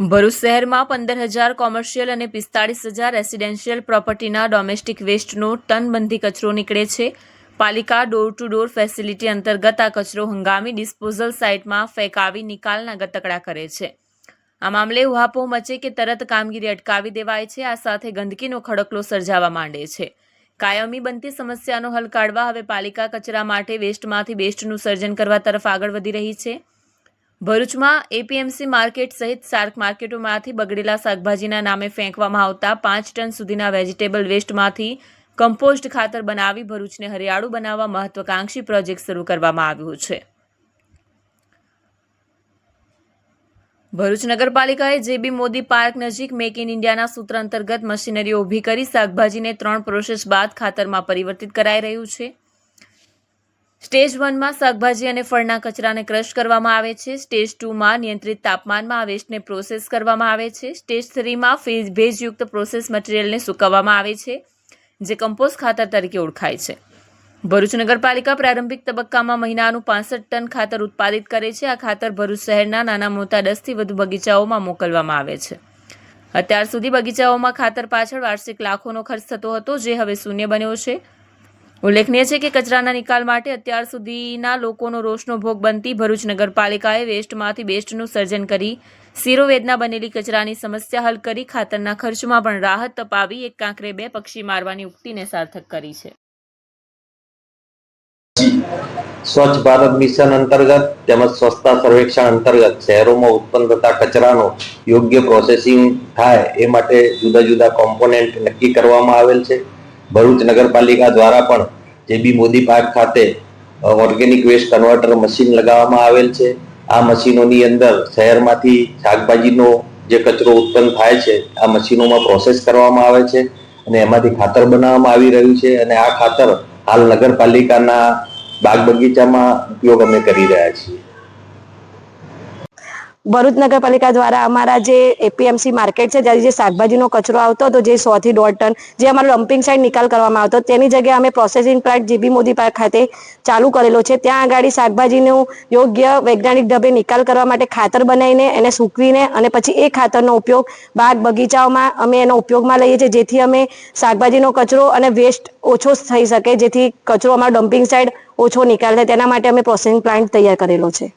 ભરૂચ શહેરમાં પંદર હજાર કોમર્શિયલ અને પિસ્તાળીસ હજાર રેસિડેન્શિયલ પ્રોપર્ટીના ડોમેસ્ટિક વેસ્ટનો ટનબંધી કચરો નીકળે છે. પાલિકા ડોર ટુ ડોર ફેસિલિટી અંતર્ગત આ કચરો હંગામી ડિસ્પોઝલ સાઇટમાં ફેંકાવી નિકાલના ગતકડા કરે છે. આ મામલે ઉહાપો મચે કે તરત કામગીરી અટકાવી દેવાય છે, આ સાથે ગંદકીનો ખડકલો સર્જાવા માંડે છે. કાયમી બનતી સમસ્યાનો હલ કાઢવા હવે પાલિકા કચરા માટે વેસ્ટમાંથી બેસ્ટનું સર્જન કરવા તરફ આગળ વધી રહી છે. ભરૂચમાં એપીએમસી માર્કેટ સહિત શાર્ક માર્કેટોમાંથી બગડેલા શાકભાજીના નામે ફેંકવામાં આવતા પાંચ ટન સુધીના વેજીટેબલ વેસ્ટમાંથી કમ્પોસ્ટ ખાતર બનાવી ભરૂચને હરિયાળું બનાવવા મહત્વાકાંક્ષી પ્રોજેક્ટ શરૂ કરવામાં આવ્યો છે. ભરૂચ નગરપાલિકાએ જેબી મોદી પાર્ક નજીક મેક ઇન ઇન્ડિયાના સૂત્ર અંતર્ગત મશીનરીઓ ઊભી કરી શાકભાજીને ત્રણ પ્રોસેસ બાદ ખાતરમાં પરિવર્તિત કરાઈ રહ્યું છે. સ્ટેજ વનમાં શાકભાજી અને ફળના કચરાને ક્રશ કરવામાં આવે છે. સ્ટેજ ટુમાં નિયંત્રિત તાપમાનમાં આ વેસ્ટને પ્રોસેસ કરવામાં આવે છે. સ્ટેજ થ્રીમાં ફેજ ભેજયુક્ત પ્રોસેસ મટીરિયલને સૂકવવામાં આવે છે, જે કમ્પોઝ ખાતર તરીકે ઓળખાય છે. ભરૂચ નગરપાલિકા પ્રારંભિક તબક્કામાં મહિનાનું પાસઠ ટન ખાતર ઉત્પાદિત કરે છે. આ ખાતર ભરૂચ શહેરના નાના મોટા દસથી વધુ બગીચાઓમાં મોકલવામાં આવે છે. અત્યાર સુધી બગીચાઓમાં ખાતર પાછળ વાર્ષિક લાખોનો ખર્ચ થતો હતો, જે હવે શૂન્ય બન્યો છે. ઉલ્લેખનીય છે કે કચરાના નિકાલ માટે અત્યાર સુધીના લોકોનો રોષનો ભોગ બનતી ભરૂચ નગરપાલિકાએ વેસ્ટમાંથી બેસ્ટનું સર્જન કરી શિરોવેદના બનેલી કચરાની સમસ્યા હલ કરી ખાતરના ખર્ચમાં પણ રાહત તપાવી એક કાંકરે બે પક્ષી મારવાની ઉક્તિને સાર્થક કરી છે. સ્વચ્છ ભારત મિશન અંતર્ગત તેમજ સ્વચ્છતા સર્વેક્ષણ અંતર્ગત શહેરોમાં ઉત્પન્ન થતા કચરાનો યોગ્ય પ્રોસેસિંગ થાય એ માટે જુદા જુદા કોમ્પોનેન્ટ નક્કી કરવામાં આવેલ છે. ભરૂચ નગરપાલિકા દ્વારા પણ જેબી મોદી પાર્ક ખાતે ઓર્ગેનિક વેસ્ટ કન્વર્ટર મશીન લગાવવામાં આવેલ છે. આ મશીનોની અંદર શહેરમાંથી શાકભાજીનો જે કચરો ઉત્પન્ન થાય છે, આ મશીનોમાં પ્રોસેસ કરવામાં આવે છે અને એમાંથી ખાતર બનાવવામાં આવી રહ્યું છે અને આ ખાતર હાલ નગરપાલિકાના બાગ બગીચામાં ઉપયોગ અમે કરી રહ્યા છીએ. ભરૂચ નગરપાલિકા દ્વારા અમારા જે એપીએમસી માર્કેટ છે જ્યાં જે શાકભાજીનો કચરો આવતો હતો, જે સો થી દોઢ ટન, જે અમારો ડમ્પિંગ સાઇડ નિકાલ કરવામાં આવતો, તેની જગ્યાએ અમે processing plant GB Modi park ખાતે ચાલુ કરેલો છે. ત્યાં આગળ શાકભાજીનું યોગ્ય વૈજ્ઞાનિક ઢબે નિકાલ કરવા માટે ખાતર બનાવીને, એને સૂકવીને અને પછી એ ખાતરનો ઉપયોગ બાગ બગીચાઓમાં અમે એનો ઉપયોગમાં લઈએ છીએ, જેથી અમે શાકભાજીનો કચરો અને વેસ્ટ ઓછો થઈ શકે, જેથી કચરો અમારો ડમ્પિંગ સાઇડ ઓછો નિકાલ થાય. તેના માટે અમે પ્રોસેસિંગ પ્લાન્ટ તૈયાર કરેલો છે.